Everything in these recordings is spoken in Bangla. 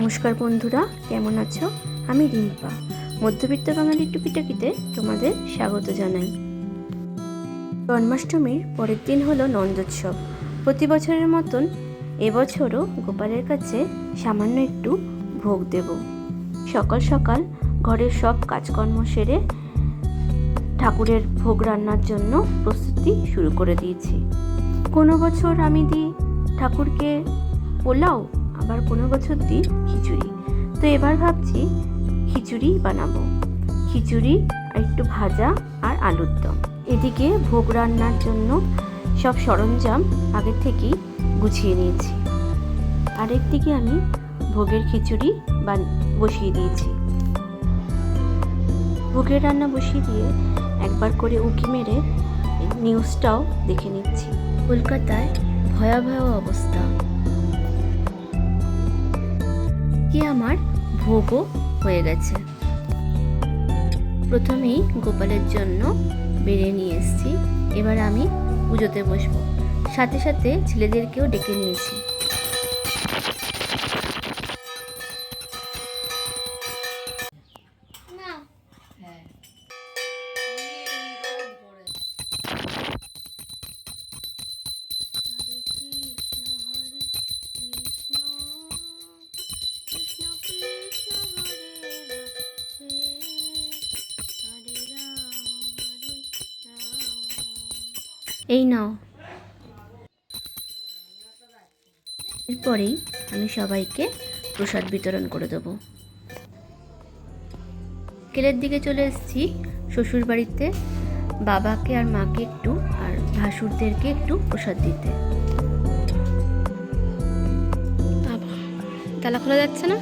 নমস্কার বন্ধুরা, কেমন আছো? আমি রিম্পা। মধ্যবিত্ত বাঙালির টুকিটাকিতে তোমাদের স্বাগত জানাই। জন্মাষ্টমীর পরের দিন হলো নন্দোৎসব। প্রতি বছরের মতন এবছরও গোপালের কাছে সামান্য একটু ভোগ দেব। সকাল সকাল ঘরের সব কাজকর্ম সেরে ঠাকুরের ভোগ রান্নার জন্য প্রস্তুতি শুরু করে দিয়েছি। কোনো বছর আমি দিই ঠাকুরকে পোলাও আবার কোনো বছর দিই খিচুড়ি। তো এবার ভাবছি খিচুড়ি বানাবো। খিচুড়ি আর একটু ভাজা আর আলুর দম। এদিকে ভোগ রান্নার জন্য সব সরঞ্জাম আগে থেকেই গুছিয়ে নিয়েছি। আরেকদিকে আমি ভোগের খিচুড়ি বান বসিয়ে দিয়েছি। ভোগের রান্না বসিয়ে দিয়ে একবার করে উঁকি মেরে নিউজটাও দেখে নিচ্ছি। কলকাতায় ভয়াবহ অবস্থা। কি আমার ভোগও হয়ে গেছে। প্রথমেই গোপালের জন্য বেড়ে নিয়ে এসেছি, এবার আমি পুজোতে বসবো। সাথে সাথে ছেলেদেরকেও ডেকে নিয়েছি। এই নাও। এরপরেই আমি সবাইকে প্রসাদ বিতরণ করে দেবো। বিকেলের দিকে চলে এসেছি। শ্বশুর বাড়িতে বাবাকে আর মাকে একটু আর ভাসুরদেরকে একটু প্রসাদ দিতে। তালা খোলা যাচ্ছে না?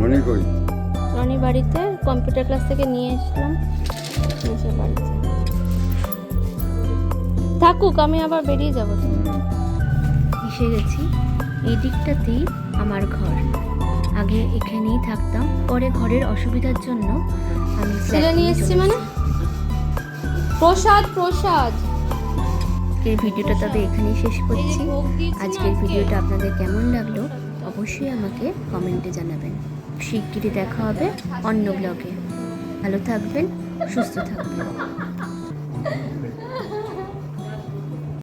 মনে করি। বাড়িতে কম্পিউটার ক্লাস থেকে নিয়ে এসলাম। এসে বাড়িতে। থাকুক আমি আবার বেরিয়ে যাব। এসে গেছি। এই দিকটাতেই আমার ঘর। আগে এখানেই থাকতাম। পরে ঘরের অসুবিধার জন্য আমি ছেলে নিয়ে এসছি মানে? প্রসাদ প্রসাদ। আজকের ভিডিওটা তবে এখানেই শেষ করছি। আজকের ভিডিওটা আপনাদের কেমন লাগল অবশ্যই আমাকে কমেন্টে জানাবেন। শিগগিরই দেখা হবে অন্য ব্লগে ভালো থাকবেন সুস্থ থাকবেন।